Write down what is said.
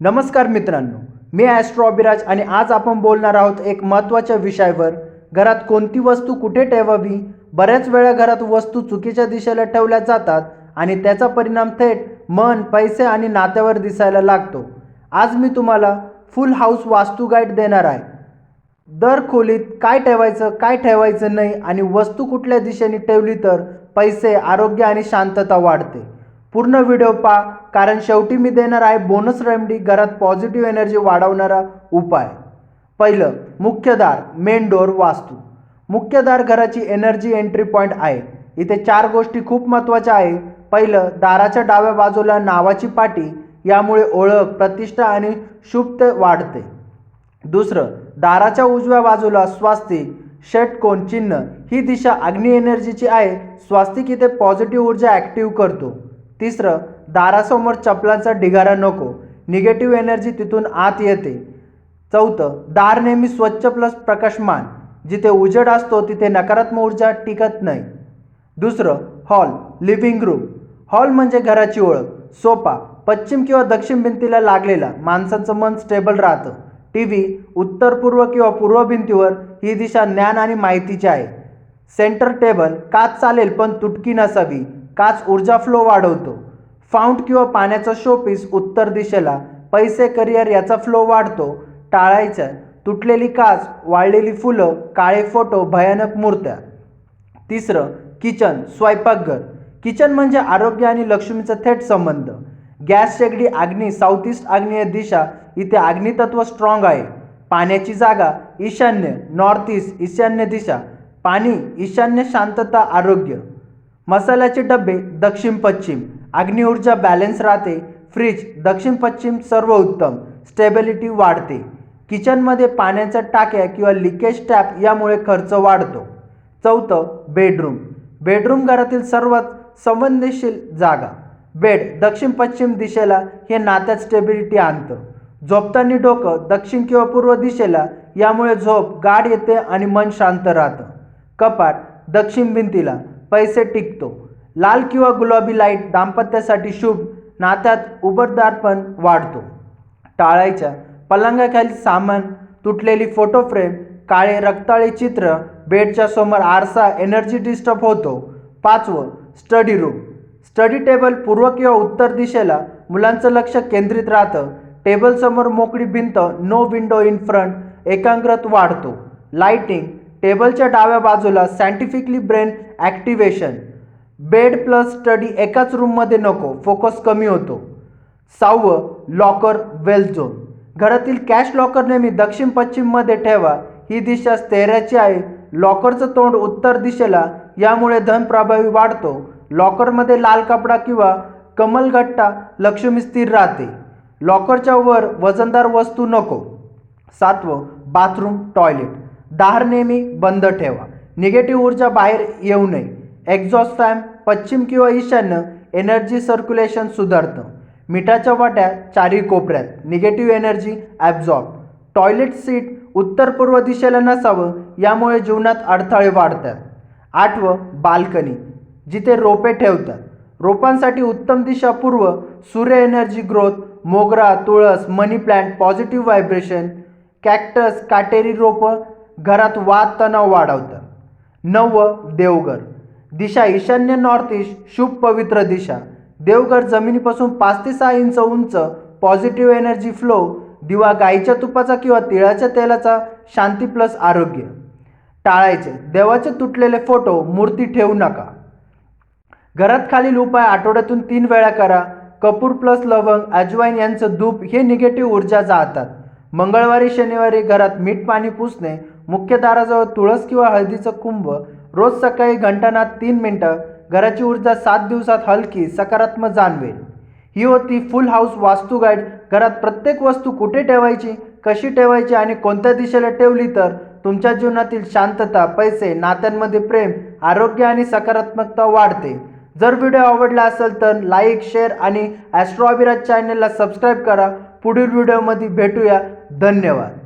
नमस्कार मित्रांनो मी ॲस्ट्रो अभिराज आणि आज आपण बोलणार आहोत एक महत्त्वाच्या विषयावर. घरात कोणती वस्तू कुठे ठेवावी? बऱ्याच वेळा घरात वस्तू चुकीच्या दिशेला ठेवल्या जातात आणि त्याचा परिणाम थेट मन पैसे आणि नात्यावर दिसायला लागतो. आज मी तुम्हाला फुल हाऊस वास्तू गाईड देणार आहे. दर खोलीत काय ठेवायचं काय ठेवायचं नाही आणि वस्तू कुठल्या दिशेने ठेवली तर पैसे आरोग्य आणि शांतता वाढते. पूर्ण व्हिडिओ पहा कारण शेवटी मी देणार आहे बोनस रेमडी घरात पॉझिटिव्ह एनर्जी वाढवणारा उपाय. पहिलं मुख्यदार मेन डोअर वास्तू. मुख्यदार घराची एनर्जी एंट्री पॉईंट आहे. इथे चार गोष्टी खूप महत्त्वाच्या आहे. पहिलं दाराच्या डाव्या बाजूला नावाची पाटी यामुळे ओळख प्रतिष्ठा आणि शुभते वाढते. दुसरं दाराच्या उजव्या बाजूला स्वास्तिक षटकोन चिन्ह ही दिशा अग्नी एनर्जीची आहे. स्वास्तिक इथे पॉझिटिव्ह ऊर्जा ॲक्टिव्ह करतो. तिसरं दारासमोर चपलांचा ढिगारा नको निगेटिव्ह एनर्जी तिथून आत येते. चौथं दार नेहमी स्वच्छ प्लस प्रकाशमान जिथे उजेड असतो तिथे नकारात्मक ऊर्जा टिकत नाही. दुसरं हॉल लिव्हिंग रूम हॉल म्हणजे घराची ओळख सोपा पश्चिम किंवा दक्षिण भिंतीला लागलेला माणसाचं मन स्टेबल राहतं. टी व्ही उत्तर पूर्व किंवा पूर्व भिंतीवर ही दिशा ज्ञान आणि माहितीची आहे. सेंटर टेबल काच चालेल पण तुटकी नसावी. काच ऊर्जा फ्लो वाढवतो. फाउंट किंवा पाण्याचा शोपीस उत्तर दिशेला पैसे करिअर याचा फ्लो वाढतो. टाळायचं तुटलेली काच वाळलेली फुलं काळे फोटो भयानक मूर्त्या. तिसरं किचन स्वयंपाकघर. किचन म्हणजे आरोग्य आणि लक्ष्मीचा थेट संबंध. गॅस शेगडी आग्नी साऊथ ईस्ट आग्नेय दिशा इथे अग्नितत्व स्ट्रॉंग आहे. पाण्याची जागा ईशान्य नॉर्थ ईस्ट ईशान्य दिशा. पाणी ईशान्य शांतता आरोग्य. मसाल्याचे डबे दक्षिण पश्चिम. अग्निऊर्जा बॅलन्स राहते. फ्रीज दक्षिण पश्चिम सर्व उत्तम. स्टेबिलिटी वाढते. किचनमध्ये पाण्याच्या टाक्या किंवा लिकेज टॅप यामुळे खर्च वाढतो. चौथं बेडरूम बेडरूम घरातील सर्वात संवेदनशील जागा. बेड दक्षिण पश्चिम दिशेला हे नात्यात स्टेबिलिटी आणतं. झोपताना डोकं दक्षिण किंवा पूर्व दिशेला यामुळे झोप गाढ येते आणि मन शांत राहतं. कपाट दक्षिण भिंतीला. पैसे टिकतो. लाल किंवा गुलाबी लाइट दाम्पत्यासाठी शुभ नात्यात उबरदारपण वाढतो. टाळायच्या पलंगाखाली सामान तुटलेली फोटो फ्रेम काळे रक्ताळे चित्र बेडच्या समोर आरसा एनर्जी डिस्टर्ब होतो. पाचवं स्टडी रूम स्टडी टेबल पूर्व किंवा उत्तर दिशेला मुलांचं लक्ष केंद्रित राहतं. टेबलसमोर मोकळी भिंत नो विंडो इन फ्रंट एकाग्रत वाढतो. लाइटिंग टेबलच्या डाव्या बाजूला scientifically brain activation bed plus study एकाच रूममध्ये नको फोकस कमी होतो. सहावं लॉकर वेल झोन घरातील कॅश लॉकर नेहमी दक्षिण पश्चिममध्ये ठेवा. ही दिशा स्थैर्याची आहे. लॉकरचं तोंड उत्तर दिशेला यामुळे धन प्रभावी वाढतो. लॉकरमध्ये लाल कपडा किंवा कमलगट्टा लक्ष्मी स्थिर राहते. लॉकरच्या वर वजनदार वस्तू नको. सातवं बाथरूम टॉयलेट दार नेहमी बंद ठेवा. निगेटिव्ह ऊर्जा बाहेर येऊ नये. एक्झॉस्ट फॅन पश्चिम किंवा ईशान्य एनर्जी सर्क्युलेशन सुधारतं. मिठाच्या वाट्या चारी कोपऱ्यात. Negative energy absorb toilet seat उत्तर पूर्व दिशेला नसावं यामुळे जीवनात अडथळे वाढतात. आठवं बाल्कनी जिथे रोपे ठेवतात. रोपांसाठी उत्तम दिशा पूर्व सूर्य एनर्जी ग्रोथ मोगरा तुळस money plant positive vibration cactus काटेरी रोपं घरात वाद तणाव वाढवतात नववं देवघर. दिशा ईशान्य नॉर्थ ईस्ट शुभ पवित्र दिशा. देवघर जमिनीपासून पाच ते सहा इंच उंच पॉझिटिव्ह एनर्जी फ्लो दिवा गाईच्या तुपाचा किंवा तिळाच्या तेलाचा शांती प्लस आरोग्य. टाळायचे देवाचे तुटलेले फोटो मूर्ती ठेवू नका. घरात खालील उपाय आठवड्यातून तीन वेळा करा. कपूर प्लस लवंग अजवाईन यांचं धूप हे निगेटिव्ह ऊर्जा जाळतात. मंगळवारी शनिवारी घरात मीठ पाणी पुसणे मुख्य दाराजवळ तुळस किंवा हळदीचं कुंभ रोज सकाळी घंटानात तीन मिनटं घराची ऊर्जा सात दिवसात हलकी सकारात्मक जाणवेल. ही होती फुल हाऊस वास्तू गाईड. घरात प्रत्येक वस्तू कुठे ठेवायची कशी ठेवायची आणि कोणत्या दिशेला ठेवली तर तुमच्या जीवनातील शांतता पैसे नात्यांमध्ये प्रेम आरोग्य आणि सकारात्मकता वाढते. जर व्हिडिओ आवडला असेल तर लाईक शेअर आणि ॲस्ट्रॉबिराज चॅनलला सबस्क्राईब करा. पुढील व्हिडिओमध्ये भेटूया. धन्यवाद.